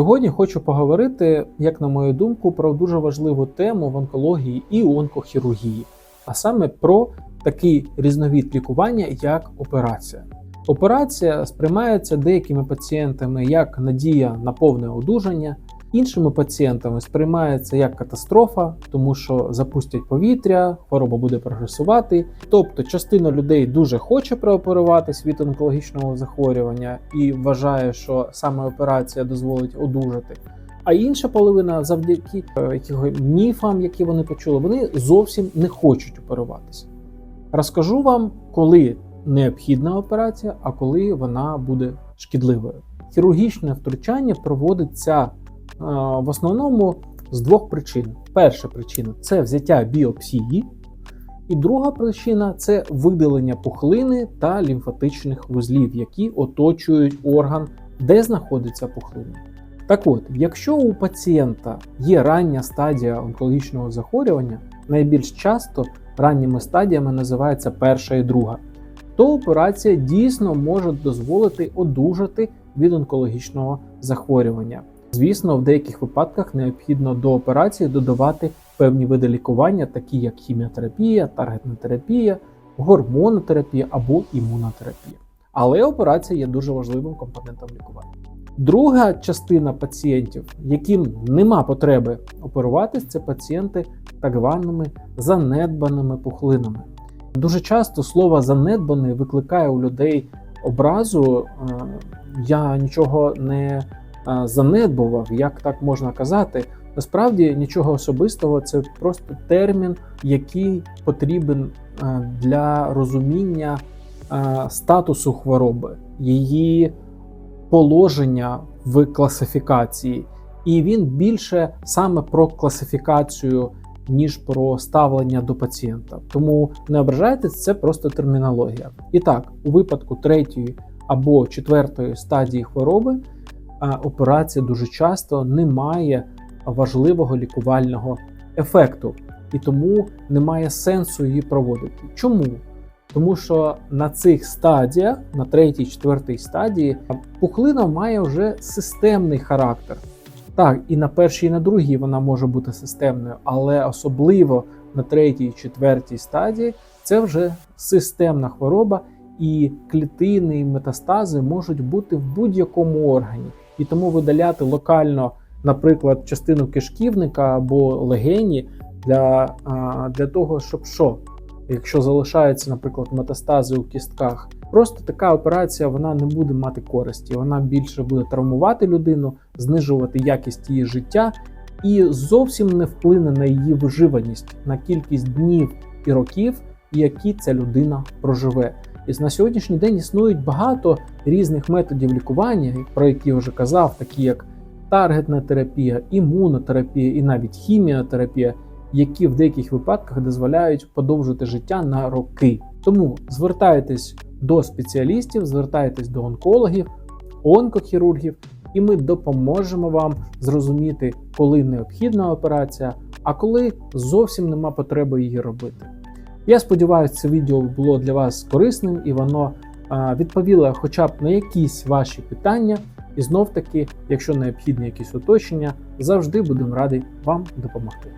Сьогодні хочу поговорити, як на мою думку, про дуже важливу тему в онкології і онкохірургії, а саме про такий різновид лікування, як операція. Операція сприймається деякими пацієнтами як надія на повне одужання, іншими пацієнтами сприймається як катастрофа, тому що запустять повітря, хвороба буде прогресувати. Тобто, частина людей дуже хоче прооперуватись від онкологічного захворювання і вважає, що саме операція дозволить одужати. А інша половина, завдяки е, якихось міфам, які вони почули, вони зовсім не хочуть оперуватися. Розкажу вам, коли необхідна операція, а коли вона буде шкідливою. Хірургічне втручання проводиться в основному з двох причин. Перша причина це взяття біопсії, і друга причина це видалення пухлини та лімфатичних вузлів, які оточують орган, де знаходиться пухлина. Так от, якщо у пацієнта є рання стадія онкологічного захворювання, найбільш часто ранніми стадіями називається перша і друга, то операція дійсно може дозволити одужати від онкологічного захворювання. Звісно, в деяких випадках необхідно до операції додавати певні види лікування, такі як хіміотерапія, таргетна терапія, гормонотерапія або імунотерапія. Але операція є дуже важливим компонентом лікування. Друга частина пацієнтів, яким нема потреби оперуватись, це пацієнти так званими занедбаними пухлинами. Дуже часто слово занедбаний викликає у людей образу. е, Я нічого не занедбував, як так можна казати. Насправді нічого особистого, це просто термін, який потрібен для розуміння статусу хвороби, її положення в класифікації, і він більше саме про класифікацію, ніж про ставлення до пацієнта. Тому не ображайтесь, це просто термінологія. І так, у випадку третьої або четвертої стадії хвороби операція дуже часто не має важливого лікувального ефекту, і тому немає сенсу її проводити. Чому? Тому що на цих стадіях, на третій, четвертій стадії, пухлина має вже системний характер. Так, і на першій, і на другій вона може бути системною, але особливо на третій, четвертій стадії це вже системна хвороба, і клітини і метастази можуть бути в будь-якому органі. І тому видаляти локально, наприклад, частину кишківника або легені для, для того, щоб що? Якщо залишаються, наприклад, метастази у кістках, просто така операція вона не буде мати користі, вона більше буде травмувати людину, знижувати якість її життя і зовсім не вплине на її виживаність, на кількість днів і років, які ця людина проживе. І на сьогоднішній день існують багато різних методів лікування, про які я вже казав, такі як таргетна терапія, імунотерапія і навіть хіміотерапія, які в деяких випадках дозволяють подовжити життя на роки. Тому звертайтесь до спеціалістів, звертайтесь до онкологів, онкохірургів, і ми допоможемо вам зрозуміти, коли необхідна операція, а коли зовсім нема потреби її робити. Я сподіваюся, це відео було для вас корисним і воно відповіло хоча б на якісь ваші питання. І знов таки, якщо необхідні якісь уточнення, завжди будемо раді вам допомогти.